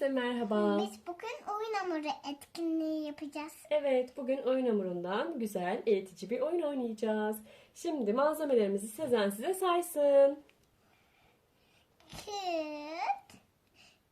Herkese merhaba. Biz bugün oyun hamuru etkinliği yapacağız. Evet, bugün oyun hamurundan güzel, eğitici bir oyun oynayacağız. Şimdi malzemelerimizi Sezen size saysın. Kağıt,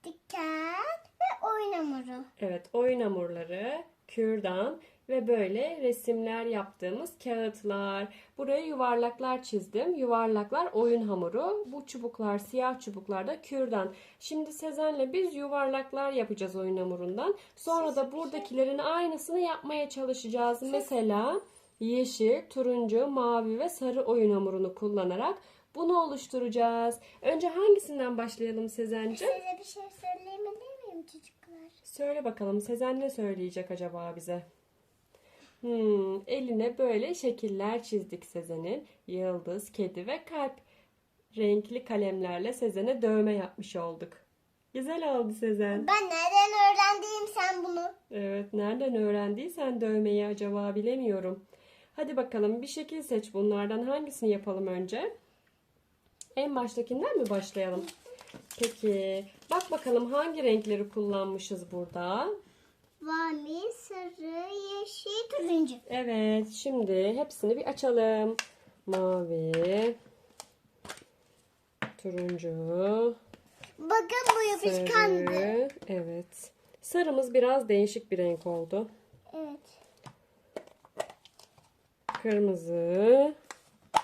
diken ve oyun hamuru. Evet, oyun hamurları, kürdan ve böyle resimler yaptığımız kağıtlar. Buraya yuvarlaklar çizdim. Yuvarlaklar oyun hamuru. Bu çubuklar, siyah çubuklar da kürdan. Şimdi Sezen'le biz yuvarlaklar yapacağız oyun hamurundan. Sonra da buradakilerin aynısını yapmaya çalışacağız. Mesela yeşil, turuncu, mavi ve sarı oyun hamurunu kullanarak bunu oluşturacağız. Önce hangisinden başlayalım Sezen'ciğim? Size bir şey söyleyebilir miyim çocuklar? Söyle bakalım Sezen ne söyleyecek acaba bize? Hmm, eline böyle şekiller çizdik Sezen'in. Yıldız, kedi ve kalp. Renkli kalemlerle Sezen'e dövme yapmış olduk. Güzel oldu Sezen. Ben nereden öğrendim sen bunu? Evet, nereden öğrendiysen dövmeyi acaba bilemiyorum. Hadi bakalım bir şekil seç bunlardan hangisini yapalım önce? En baştakinden mi başlayalım? Peki, bak bakalım hangi renkleri kullanmışız burada? Mavi, sarı, yeşil, turuncu. Evet, şimdi hepsini bir açalım. Mavi, turuncu, Bakın bu yapışkandı. sarı. Evet. Sarımız biraz değişik bir renk oldu. Evet. Kırmızı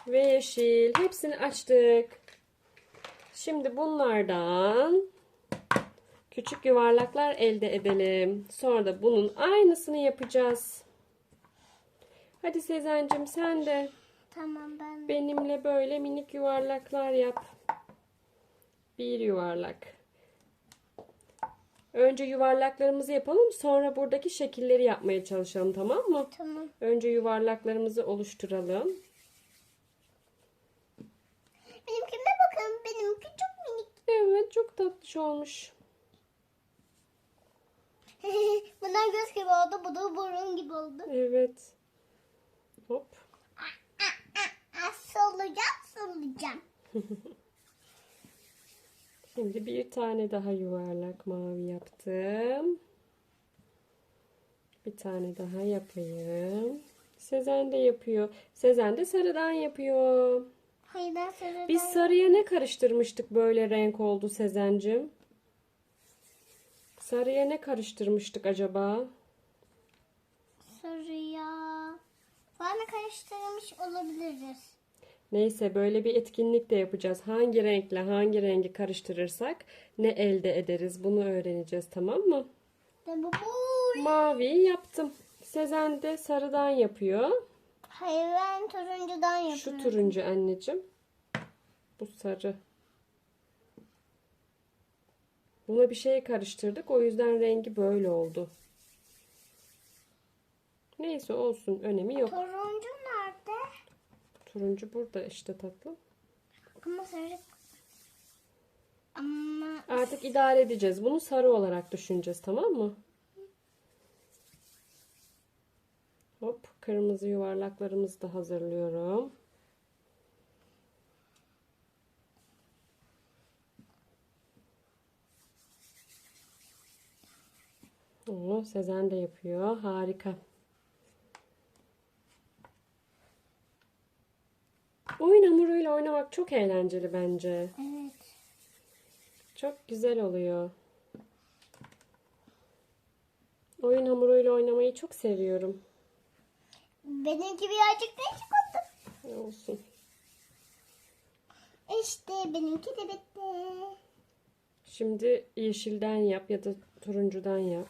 ve yeşil. Hepsini açtık. Şimdi bunlardan küçük yuvarlaklar elde edelim. Sonra da bunun aynısını yapacağız. Hadi Sezen'cim sen de Tamam ben. benimle böyle minik yuvarlaklar yap. Bir yuvarlak. Önce yuvarlaklarımızı yapalım, sonra buradaki şekilleri yapmaya çalışalım, tamam mı? Tamam. Önce yuvarlaklarımızı oluşturalım. Benimkine bakın. Benimki çok minik. Evet, çok tatlış olmuş. Bunlar göz gibi oldu. Bu da burun gibi oldu. Evet. Hop. Sollayacağım, sollayacağım. Şimdi bir tane daha yuvarlak mavi yaptım. Bir tane daha yapayım. Sezen de yapıyor. Sezen de sarıdan yapıyor. Hayır ben sarıdan Biz sarıya ne karıştırmıştık böyle renk oldu Sezencim? Sarıya ne karıştırmıştık acaba? sarıya bana karıştırmış olabiliriz. Neyse böyle bir etkinlik de yapacağız. Hangi renkle hangi rengi karıştırırsak ne elde ederiz bunu öğreneceğiz tamam mı? Mavi yaptım. Sezen de sarıdan yapıyor. Hayır ben turuncudan Şu yapıyorum. turuncu anneciğim. Bu sarı. Buna bir şey karıştırdık. O yüzden rengi böyle oldu. Neyse olsun. Önemi yok. Turuncu nerede? Turuncu burada işte tatlım. Ama sarı. Ama Artık idare edeceğiz. Bunu sarı olarak düşüneceğiz tamam mı? Hop kırmızı yuvarlaklarımızı da hazırlıyorum. Oo, Sezen de yapıyor. Harika. Oyun hamuruyla oynamak çok eğlenceli bence. evet. Çok güzel oluyor. Oyun hamuruyla oynamayı çok seviyorum. Benimki birazcık değişik oldu. Olsun. İşte benimki de bitti. Şimdi yeşilden yap ya da turuncudan yap.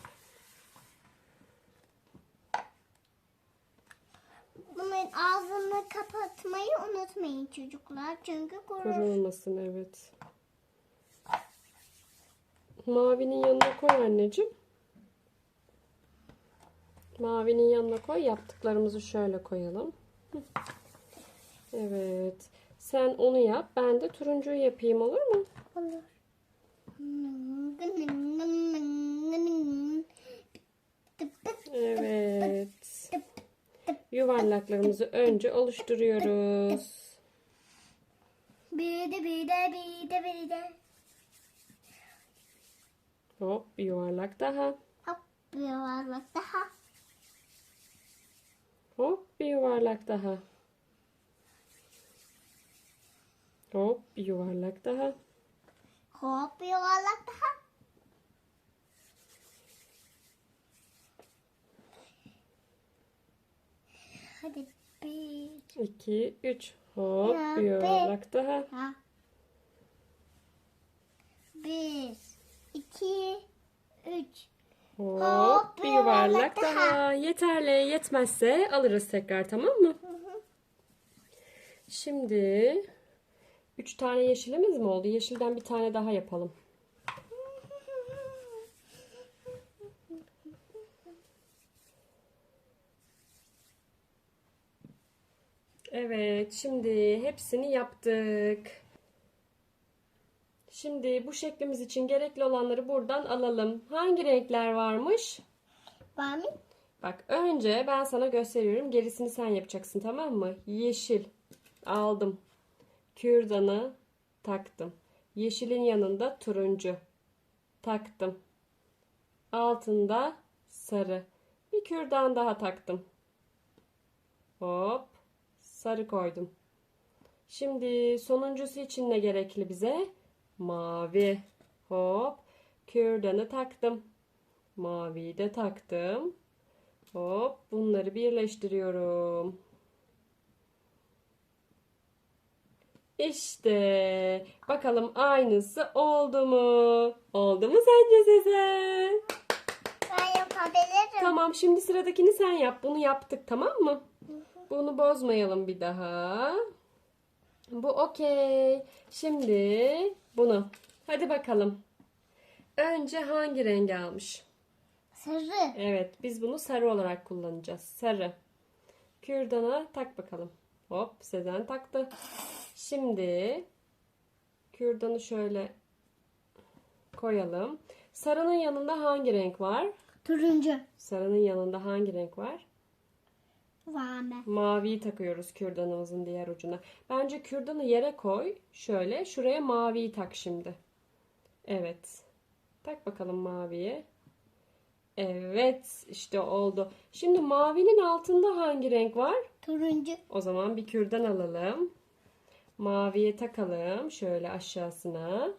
Bunun ağzını kapatmayı unutmayın çocuklar. Çünkü kurur. Kurulmasın evet. Mavinin yanına koy anneciğim. Mavinin yanına koy. Yaptıklarımızı şöyle koyalım. Evet. Sen onu yap. Ben de turuncuyu yapayım olur mu? Olur. Evet. Yuvarlaklarımızı önce oluşturuyoruz. Bir de bir de bir de bir de. Hop bir yuvarlak daha. Hop bir yuvarlak daha. Hop bir yuvarlak daha. Hop bir yuvarlak daha. Hop yuvarlak daha. Hadi bir. 2, 3. Hop Ya, bir yuvarlak daha. Ha. Bir, iki, üç. Hop Hop, bir yuvarlak yuvarlak daha. daha. Yeterli. Yetmezse alırız tekrar tamam mı? Şimdi 3 tane yeşilimiz mi oldu? Yeşilden bir tane daha yapalım. Evet, şimdi hepsini yaptık. Şimdi bu şeklimiz için gerekli olanları buradan alalım. Hangi renkler varmış? Var mı? Bak önce ben sana gösteriyorum. Gerisini sen yapacaksın tamam mı? Yeşil aldım. Kürdanı taktım. Yeşilin yanında turuncu taktım. Altında sarı. Bir kürdan daha taktım. Hop sarı koydum. Şimdi sonuncusu için ne gerekli bize? Mavi. Hop kürdanı taktım. Maviyi de taktım. Hop bunları birleştiriyorum. İşte bakalım aynısı oldu mu? Oldu mu sence Sezen? Ben yapabilirim. Tamam şimdi sıradakini sen yap. Bunu yaptık tamam mı? Bunu bozmayalım bir daha. Bu okey. Şimdi bunu. Hadi bakalım. Önce hangi rengi almış? Sarı. Evet, biz bunu sarı olarak kullanacağız. Sarı. Kürdana tak bakalım. Hop, Sezen taktı. Şimdi kürdanı şöyle koyalım. Sarının yanında hangi renk var? Turuncu. Sarının yanında hangi renk var? Var mı? Maviyi takıyoruz kürdanımızın diğer ucuna. Bence kürdanı yere koy. Şöyle şuraya maviyi tak şimdi. Evet. Tak bakalım maviyi. Evet, işte oldu. Şimdi mavinin altında hangi renk var? Turuncu. O zaman bir kürdan alalım. Maviye takalım şöyle aşağısına.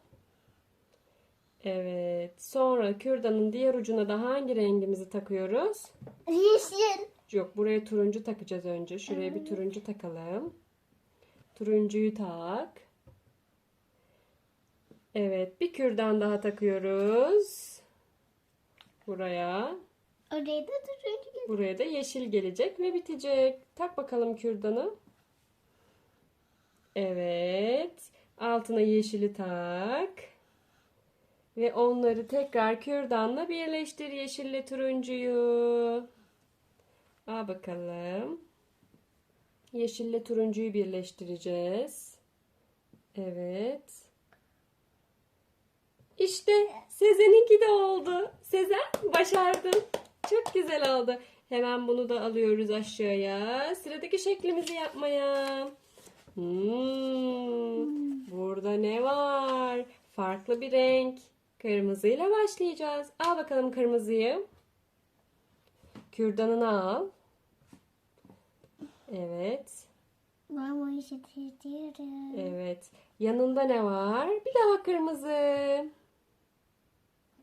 Evet. Sonra kürdanın diğer ucuna da hangi rengimizi takıyoruz? Yeşil. Yok buraya turuncu takacağız önce. Şuraya bir turuncu takalım. Turuncuyu tak. Evet bir kürdan daha takıyoruz. Buraya. Oraya da turuncu. Buraya da yeşil gelecek ve bitecek. Tak bakalım kürdanı. Evet. Altına yeşili tak. Ve onları tekrar kürdanla birleştir yeşille turuncuyu. Al bakalım. Yeşille turuncuyu birleştireceğiz. Evet. İşte Sezen'inki de oldu. Sezen başardın. Çok güzel oldu. Hemen bunu da alıyoruz aşağıya. Sıradaki şeklimizi yapmaya. Hmm, burada ne var? Farklı bir renk. Kırmızıyla başlayacağız. Al bakalım kırmızıyı. Kürdanını al. Evet. Ben bu işi seviyorum. Evet. Yanında ne var? Bir daha kırmızı.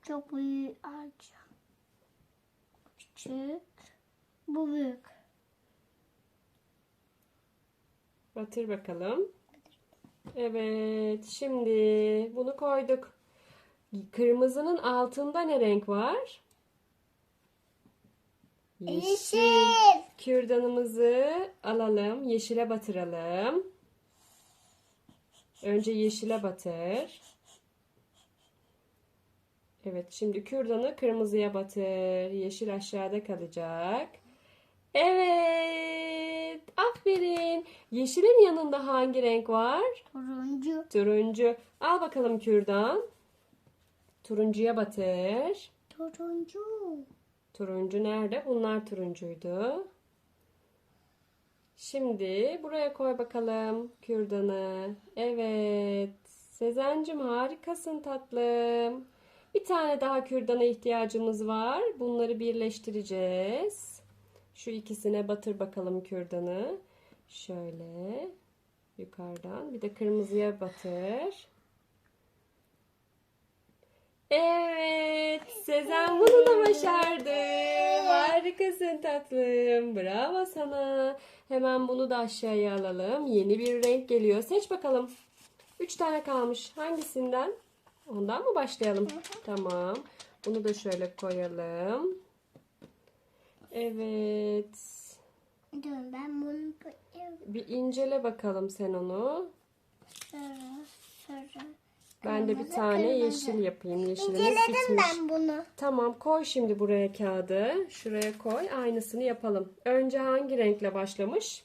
Çok büyük ağaç. Küçük. Bu büyük. Batır bakalım. Evet. Şimdi bunu koyduk. Kırmızının altında ne renk var? Yeşil. Kürdanımızı alalım. Yeşile batıralım. Önce yeşile batır. Evet şimdi kürdanı kırmızıya batır. Yeşil aşağıda kalacak. Evet. Aferin. Yeşilin yanında hangi renk var? Turuncu. Turuncu. Al bakalım kürdan. Turuncuya batır. Turuncu. Turuncu nerede? Bunlar turuncuydu. Şimdi buraya koy bakalım kürdanı. Evet. Sezencim harikasın tatlım. Bir tane daha kürdana ihtiyacımız var. Bunları birleştireceğiz. Şu ikisine batır bakalım kürdanı. Şöyle yukarıdan. Bir de kırmızıya batır. Evet, Sezen bunu da başardı. Harikasın tatlım. Bravo sana. Hemen bunu da aşağıya alalım. Yeni bir renk geliyor. Seç bakalım. Üç tane kalmış. Hangisinden? Ondan mı başlayalım? Tamam. Bunu da şöyle koyalım. Evet. Dur ben bunu koyayım. Bir incele bakalım sen onu. Sarı, sarı. Ben de bir Kırmızı, tane kırmızı. yeşil yapayım. Yeşilimiz İnceledim bitmiş. ben bunu. Tamam koy şimdi buraya kağıdı. Şuraya koy. Aynısını yapalım. Önce hangi renkle başlamış?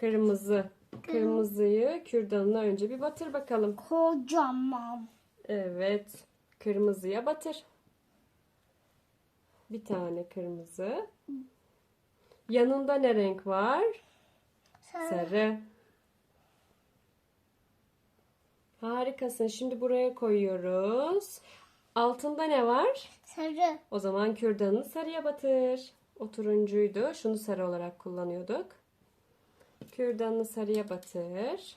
Kırmızı. Kırmızıyı kürdanına önce bir batır bakalım. Kocaman. Evet. Kırmızıya batır. Bir tane kırmızı. Yanında ne renk var? Sarı. Sarı. Harikasın. Şimdi buraya koyuyoruz. Altında ne var? Sarı. O zaman kürdanını sarıya batır. O turuncuydu. Şunu sarı olarak kullanıyorduk. Kürdanını sarıya batır.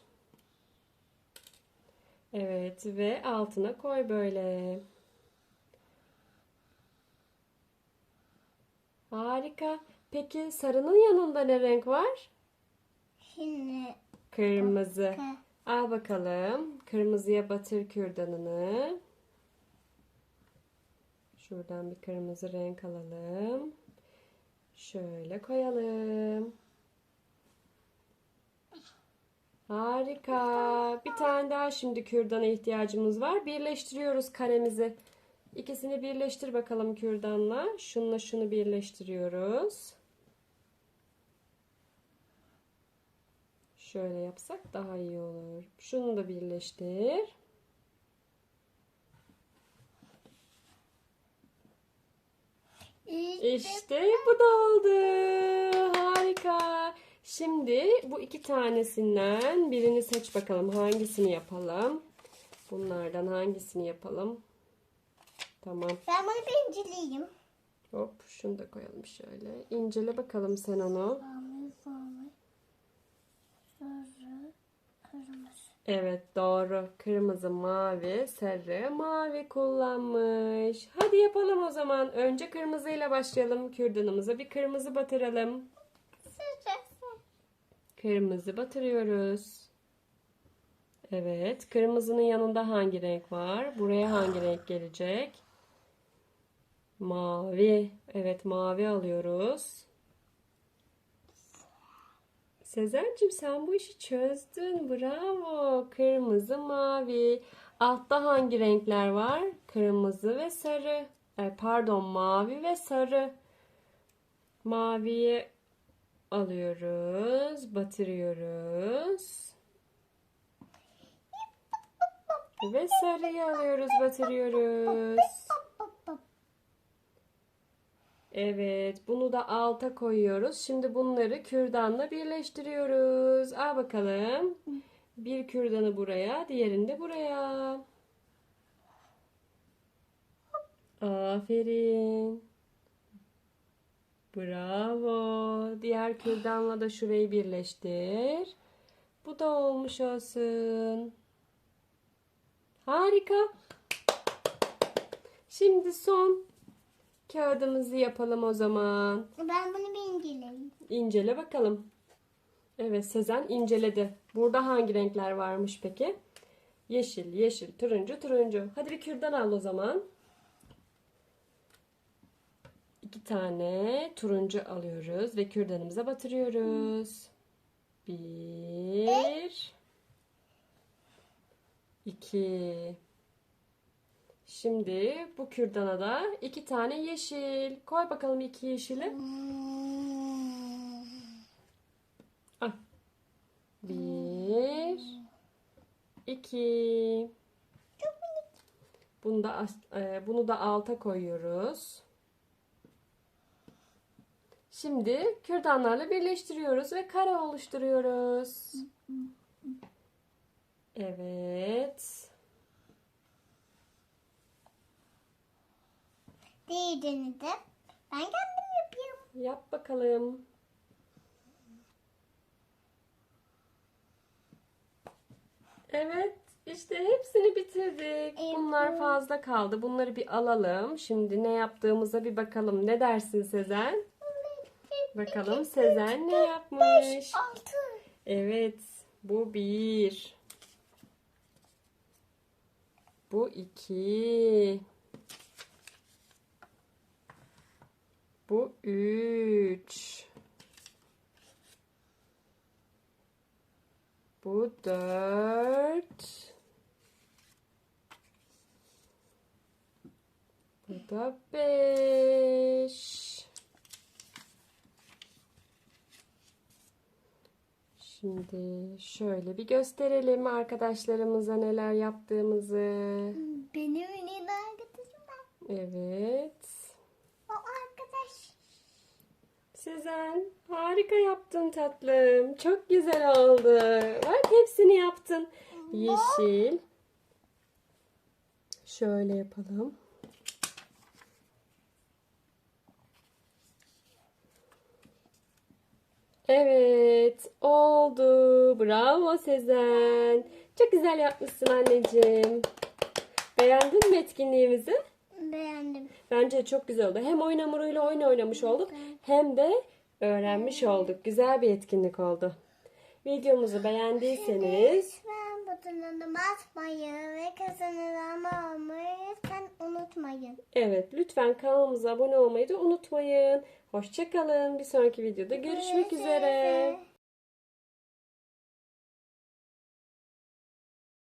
Evet ve altına koy böyle. Harika. Peki sarının yanında ne renk var? Şimdi Kırmızı. Al bakalım. Kırmızıya batır kürdanını. Şuradan bir kırmızı renk alalım. Şöyle koyalım. Harika. Bir tane daha şimdi kürdana ihtiyacımız var. Birleştiriyoruz karemizi. İkisini birleştir bakalım kürdanla. Şununla şunu birleştiriyoruz. Şöyle yapsak daha iyi olur. Şunu da birleştir. İşte bu da oldu. Harika. Şimdi bu iki tanesinden birini seç bakalım. Hangisini yapalım? Bunlardan hangisini yapalım? Tamam. ben bunu bir inceleyeyim. Hop şunu da koyalım şöyle. İncele bakalım sen onu. Mavi, mavi. Sarı, kırmızı. Evet doğru. Kırmızı, mavi, sarı, mavi kullanmış. Hadi yapalım o zaman. Önce kırmızıyla başlayalım. Kürdanımıza bir kırmızı batıralım. Sıcaksı. Kırmızı batırıyoruz. Evet. Kırmızının yanında hangi renk var? Buraya hangi renk gelecek? Mavi. Evet mavi alıyoruz. Sezen'cim sen bu işi çözdün. Bravo. Kırmızı, mavi. Altta hangi renkler var? Kırmızı ve sarı. Ay, pardon mavi ve sarı. Maviyi alıyoruz. Batırıyoruz. Ve sarıyı alıyoruz. Batırıyoruz. Evet, bunu da alta koyuyoruz. Şimdi bunları kürdanla birleştiriyoruz. Al bakalım. Bir kürdanı buraya, diğerini de buraya. Aferin. Bravo. Diğer kürdanla da şurayı birleştir. Bu da olmuş olsun. Harika. Şimdi son kağıdımızı yapalım o zaman. Ben bunu bir inceleyeyim. İncele bakalım. Evet Sezen inceledi. Burada hangi renkler varmış peki? Yeşil, yeşil, turuncu, turuncu. Hadi bir kürdan al o zaman. İki tane turuncu alıyoruz ve kürdanımıza batırıyoruz. Bir, iki. Şimdi bu kürdana da iki tane yeşil. Koy bakalım iki yeşili. Al. Bir, iki. Bunu da e, bunu da alta koyuyoruz. Şimdi kürdanlarla birleştiriyoruz ve kare oluşturuyoruz. Evet. Diğerini de ben kendim yapıyorum. Yap bakalım. Evet, işte hepsini bitirdik. Bunlar fazla kaldı. Bunları bir alalım. Şimdi ne yaptığımıza bir bakalım. Ne dersin Sezen? Bakalım Sezen ne yapmış? Evet, bu bir. Bu iki. Bu üç. Bu dört. Bu da beş. Şimdi şöyle bir gösterelim arkadaşlarımıza neler yaptığımızı. Benim en iyi arkadaşım ben. Evet. O arkadaş. Sezen harika yaptın tatlım. Çok güzel oldu. Bak hepsini yaptın. Yeşil. Şöyle yapalım. Evet, oldu. Bravo Sezen. Çok güzel yapmışsın anneciğim. Beğendin mi etkinliğimizi? Beğendim. Bence çok güzel oldu. Hem oyun hamuruyla oyun oynamış olduk hem de öğrenmiş olduk. Güzel bir etkinlik oldu. Videomuzu beğendiyseniz Lütfen butonuna basmayı ve kazanılanma olmayı lütfen unutmayın. evet lütfen kanalımıza abone olmayı da unutmayın. Hoşçakalın. Bir sonraki videoda görüşmek üzere.